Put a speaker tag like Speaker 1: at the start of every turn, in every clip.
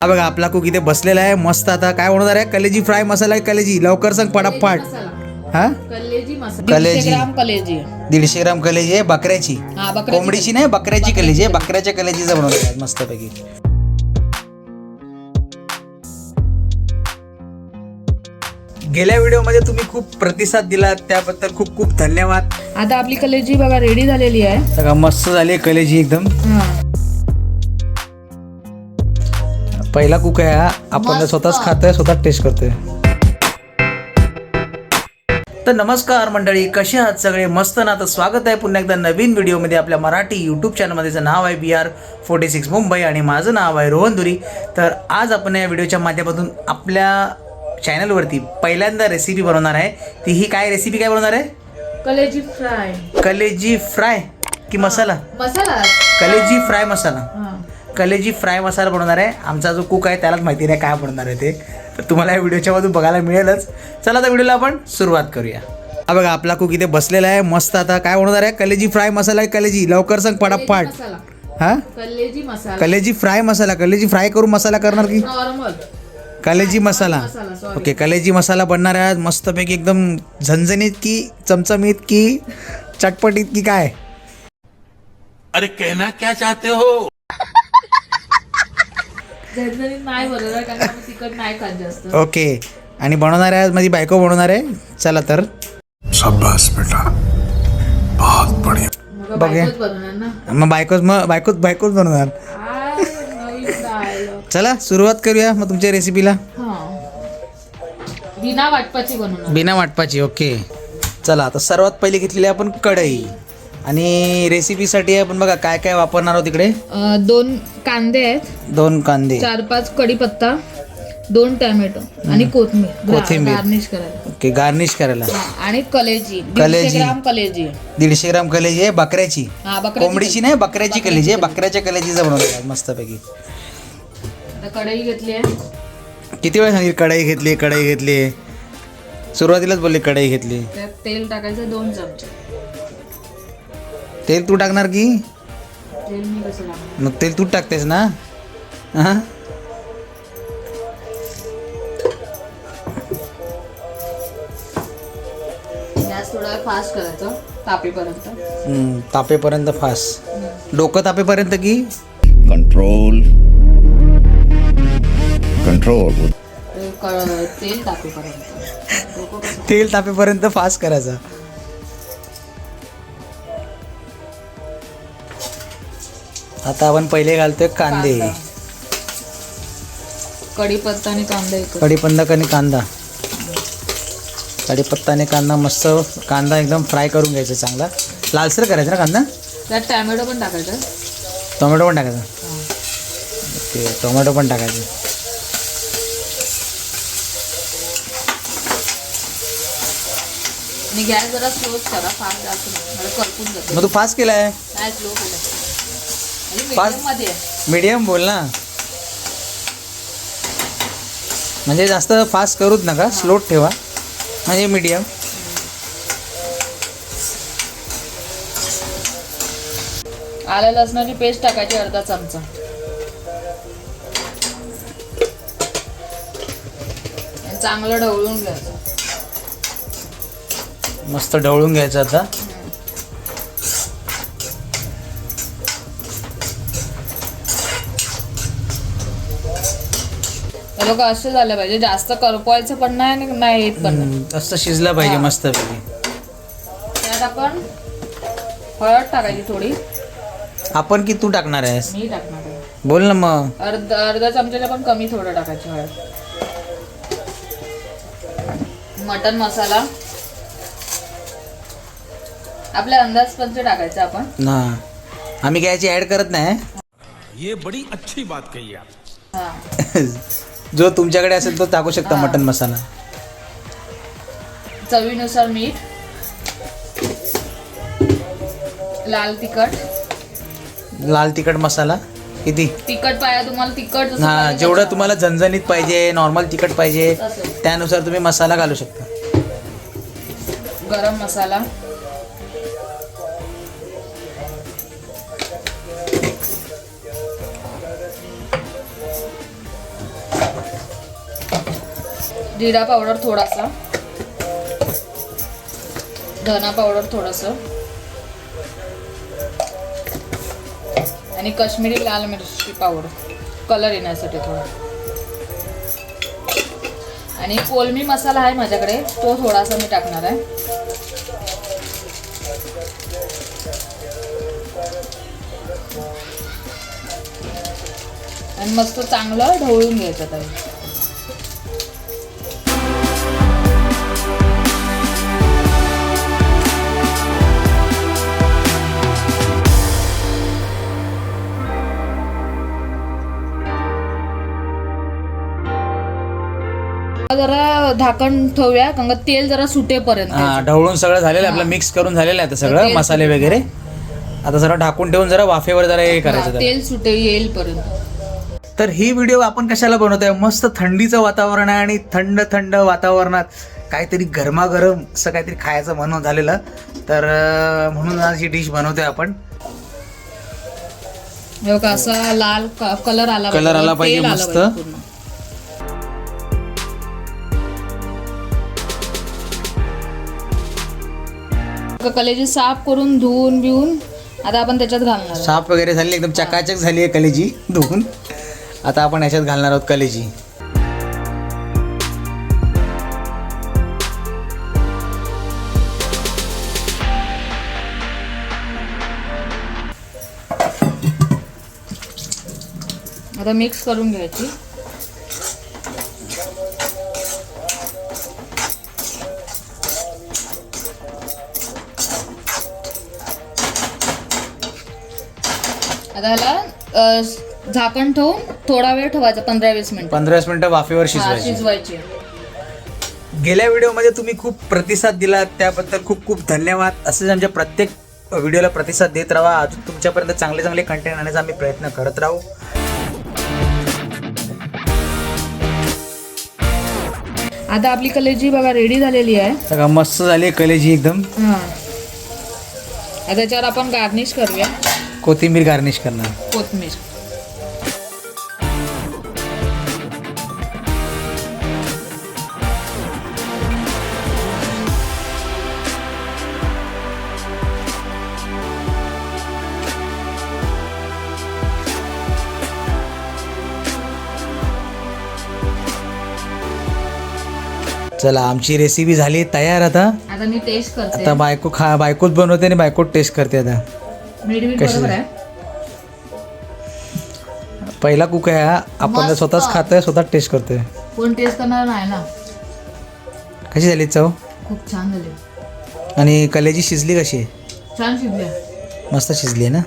Speaker 1: हा बघा आपला कुक इथे बसलेला आहे मस्त आता काय होणार आहे? कलेजी फ्राय मसाला आहे कलेजी. लवकर सांग पटापट. हा?
Speaker 2: कलेजी मसाला.
Speaker 1: कलेजी.
Speaker 2: दीडशे ग्राम कलेजी.
Speaker 1: कलेजी आहे बकऱ्याची.
Speaker 2: हा
Speaker 1: कोंबडीची नाही बकऱ्याची कलेजी आहे. बकऱ्याच्या कलेजीचं बनवलं आहे मस्तपैकी. गेल्या व्हिडिओमध्ये तुम्ही खूप प्रतिसाद दिला त्याबद्दल खूप खूप धन्यवाद.
Speaker 2: आता आपली कलेजी बघा रेडी झालेली आहे.
Speaker 1: सगळं मस्त झाली कलेजी एकदम. पहिला कुक आहे हा. आपण. स्वतःच खातोय स्वतः टेस्ट करतोय. तर नमस्कार मंडळी कसे आहात सगळे? मस्त ना? तर स्वागत आहे पुन्हा एकदा नवीन व्हिडिओमध्ये आपल्या मराठी यूट्यूब चॅनलमध्येचं नाव आहे B R forty six Mumbai आणि माझं नाव आहे रोहन दुरी. तर आज आपण या व्हिडिओच्या माध्यमातून आपल्या चॅनलवरती पहिल्यांदा रेसिपी बनवणार आहे. ती ही काय रेसिपी काय बनवणार आहे?
Speaker 2: कलेजी फ्राय.
Speaker 1: कलेजी फ्राय की मसाला?
Speaker 2: मसाला.
Speaker 1: कलेजी फ्राय मसाला. कलेजी फ्राय मसाला बनवणार आहे. आमचा जो कुक आहे त्यालाच माहिती नाही काय बनवणार आहे ते. तर तुम्हाला या व्हिडिओच्या मधून बघायला मिळेलच. चला आता व्हिडिओला आपण सुरुवात करूया. हा बघा आपला कुक इथे बसलेला आहे. मस्त आता काय बनवणार आहे? कलेजी फ्राय मसाला आहे कलेजी. लवकर सांग पटापट.
Speaker 2: मसाला.
Speaker 1: हा?
Speaker 2: कलेजी मसाला.
Speaker 1: कलेजी फ्राय मसाला. कलेजी फ्राय करून मसाला करणार की?
Speaker 2: नॉर्मल.
Speaker 1: कलेजी मसाला. ओके कलेजी मसाला बनणार आहे आज. मस्तपैकी एकदम झणझणीत की चमचमीत की चटपटीत की काय?
Speaker 3: अरे कहना क्या चाहते हो?
Speaker 2: झणझणीत नाही बरोबर कारण आम्ही तिखट नाही खात जास्त.
Speaker 1: ओके. आणि बनवणार आहे आज माझी बायको बनवणार आहे? चला तर.
Speaker 3: शाबाश बेटा. बहुत बढ़िया.
Speaker 2: मग
Speaker 1: बघूया.
Speaker 2: बायकोच बनवणार ना?
Speaker 1: मग बायकोच मग बायकोच बायकोच बनवणार.
Speaker 2: काय नवीन dialogue.
Speaker 1: चला सुरुवात करूया मग तुमच्या रेसिपीला
Speaker 2: हा. बिना वाटपाची बनवणार.
Speaker 1: बिना वाटपाची ओके. चला आता सर्वात पहिली घेतलेली आपण कढई. आणि रेसिपीसाठी आपण बघा काय काय वापरणार आहोत तिकडे
Speaker 2: अं, दोन कांदे आहेत.
Speaker 1: दोन कांदे.
Speaker 2: चार पाच कढीपत्ता दोन टॅमॅटो आणि कोथिंबीर.
Speaker 1: कोथिंबीर.
Speaker 2: गार्निश करायला.
Speaker 1: ओके गार्निश करायला.
Speaker 2: हा, आणि कलेजी.
Speaker 1: कलेजी.
Speaker 2: दीडशे ग्राम कलेजी.
Speaker 1: दीडशे ग्राम कलेजी आहे बकऱ्याची.
Speaker 2: हा
Speaker 1: कोंबडीची नाही बकऱ्याची कलेजी आहे. बकऱ्याच्या कलेजीचं बनवलं आहे मस्तपैकी.
Speaker 2: आता कढई घेतली आहे.
Speaker 1: किती वेळ सांगितली कढई घेतली कढई घेतली? सुरुवातीलाच बोलली कढई घेतली.
Speaker 2: त्यात तेल टाकायचं दोन चमचे.
Speaker 1: तेल तू टाकणार की?
Speaker 2: तेल मी कसं टाकणार?
Speaker 1: मग तेल तू टाकतेस ना? हां?
Speaker 2: थोडा फास्ट करायचा तापेपर्यंत.
Speaker 1: हम्म, तापेपर्यंत फास डोकं तापेपर्यंत की?
Speaker 4: control control
Speaker 2: ते क- तेल तापेपर्यंत.
Speaker 1: तेल तापेपर्यंत फास करायचा. आता आपण पहिले घालतोय कांदे.
Speaker 2: कढीपत्ता आणि कांदा
Speaker 1: कढीपत्ता आणि कांदा. कढीपत्ता आणि कांदा मस्त कांदा एकदम फ्राय करून घ्यायचा चांगला. लालसर करायचा ना कांदा?
Speaker 2: त्यात टॅमॅटो पण टाकायचं.
Speaker 1: टोमॅटो पण टाकायचा. ओके टोमॅटो पण टाकायचं.
Speaker 2: गॅस जरा स्लोच करा फास्ट जास्त
Speaker 1: मग तू फास्ट केलाय?
Speaker 2: स्लो केलं मध्ये आहे.
Speaker 1: मीडियम बोल ना. म्हणजे जास्त फास्ट करूच नका स्लो ठेवा. म्हणजे मीडियम
Speaker 2: आलं लसणाची पेस्ट टाकायची अर्धा चमचा. चांगलं ढवळून घ्यायचं.
Speaker 1: मस्त ढवळून घ्यायचं आता.
Speaker 2: लोक असे झाले पाहिजे जास्त करपवायचं पण नाही आणि नाही येत पण नाही.
Speaker 1: मस्त शिजलं पाहिजे
Speaker 2: हा.
Speaker 1: मस्त पैकी.
Speaker 2: त्यात आपण हळद टाकायची थोडी.
Speaker 1: आपण की तू टाकणार आहेस?
Speaker 2: मी टाकणार आहे.
Speaker 1: बोल ना मग.
Speaker 2: अर्धा अर्धा चमच्याला पण कमी थोडं टाकायची हळद. मटन मसाला. आपल्या अंदाज पंच टाकायचं आपण.
Speaker 1: ना आम्ही काय याची ॲड करत नाही
Speaker 3: ये बड़ी अच्छी बात कही आप.
Speaker 2: हा.
Speaker 1: जो तुमच्याकडे असेल तो टाकू शकता. मटन मसाला
Speaker 2: चवीनुसार मीठ लाल तिखट
Speaker 1: लाल तिखट मसाला किती
Speaker 2: तिखट पाहिजे तुम्हाला तिखट जसं
Speaker 1: हा
Speaker 2: पाहिजे
Speaker 1: जेवढं
Speaker 2: तसं.
Speaker 1: तुम्हाला झणझणीत पाहिजे नॉर्मल तिखट पाहिजे
Speaker 2: तसं.
Speaker 1: त्यानुसार तुम्ही मसाला घालू शकता
Speaker 2: गरम मसाला जिरा पावडर थोडासा. धना पावडर थोडंसं. आणि काश्मीरी लाल मिरची पावडर. कलर येण्यासाठी थोडा. आणि कोलमी मसाला आहे माझ्याकडे. तो थोडासा मी टाकणार आहे. आणि मस्त चांगलं ढवळून घ्यायचं त्याला. झाकण ठेवूया कारण का तेल जरा सुटेपर्यंत.
Speaker 1: हा ढवळून सगळं झालेलं आहे आपलं मिक्स करून झालेलं आहे आता सगळं
Speaker 2: तेल
Speaker 1: मसाले वगैरे. आता जरा ढाकून ठेवून जरा वाफेवर जरा हे करायचं त्याला.
Speaker 2: तेल सुटे येईलपर्यंत.
Speaker 1: तर ही व्हिडिओ आपण कशाला बनवतोय मस्त थंडीचं वातावरण आहे आणि थंड थंड वातावरणात काहीतरी गरमागरम असं काहीतरी खायचं म्हणून झालेलं. तर अं, म्हणून आज ही डिश बनवतोय आपण.
Speaker 2: हे बघा असा लाल कलर आला
Speaker 1: Color आला
Speaker 2: तेल
Speaker 1: पाहिजे
Speaker 2: आलं
Speaker 1: मस्त.
Speaker 2: पूर्ण. कलेजी साफ करून धुवून बिवून आता आपण त्याच्यात घालणार.
Speaker 1: साफ वगैरे झाली एकदम चकाचक झाली आहे कलेजी धुवून. आता आपण याच्यात घालणार आहोत कलेजी
Speaker 2: आता मिक्स करून घ्यायची. अ, झाकण ठेवून थोडा वेळ ठेवायचा पंधरा वीस मिनिट.
Speaker 1: पंधरा वीस मिनिटं वाफेवर शिजवायची.
Speaker 2: शिजवायची.
Speaker 1: गेल्या व्हिडिओमध्ये तुम्ही खूप प्रतिसाद दिला त्याबद्दल खूप खूप धन्यवाद. असेच आमच्या प्रत्येक व्हिडिओला प्रतिसाद देत राहा. अजून तुमच्यापर्यंत चांगले चांगले कंटेंट आणण्याचा आम्ही प्रयत्न करत राहू.
Speaker 2: आता आपली कलेजी बघा रेडी झालेली आहे.
Speaker 1: सगळं मस्त झाली आहे कलेजी एकदम.
Speaker 2: हा. आता त्याच्यावर आपण गार्निश करूया.
Speaker 1: कोथिंबीर गार्निश करणार.
Speaker 2: कोथमीर
Speaker 1: चला आमची रेसिपी झाली तयार आता.
Speaker 2: आता मी टेस्ट करते.
Speaker 1: आता बायको खा बायकोच बनवते आणि बायकोच टेस्ट करते आता.
Speaker 2: बरोबर आहे.
Speaker 1: पहिला कुक आहे हा. आपण
Speaker 2: मस्त.
Speaker 1: स्वतःच खातोय स्वतः टेस्ट करतोय.
Speaker 2: कोण टेस्ट करणार नाही ना.
Speaker 1: कशी झाली चव?
Speaker 2: खूप छान झाले.
Speaker 1: आणि कलेजी शिजली कशी आहे?
Speaker 2: छान शिजले
Speaker 1: मस्त शिजली आहे ना?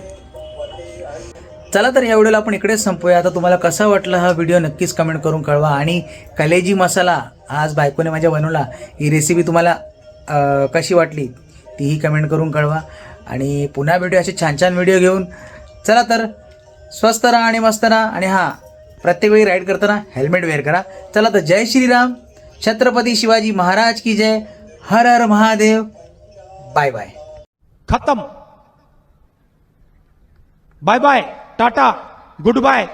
Speaker 1: चला तर या व्हिडिओला आपण इकडेच संपूया. आता तुम्हाला कसा वाटला हा व्हिडिओ नक्कीच कमेंट करून कळवा. आणि कलेजी मसाला आज बायकोने माझ्या बनवला ही रेसिपी तुम्हाला अं, कशी वाटली तीही कमेंट करून कळवा. आणि पुन्हा भेटूया असे छान छान व्हिडिओ घेऊन. चला तर स्वस्त राहा आणि मस्त राहा. आणि हां प्रत्येक वेळी राईड करताना हेल्मेट वेअर करा. चला तर जय श्रीराम. छत्रपती शिवाजी महाराज की जय. हर हर महादेव. बाय बाय
Speaker 5: खतम. Bye bye tata goodbye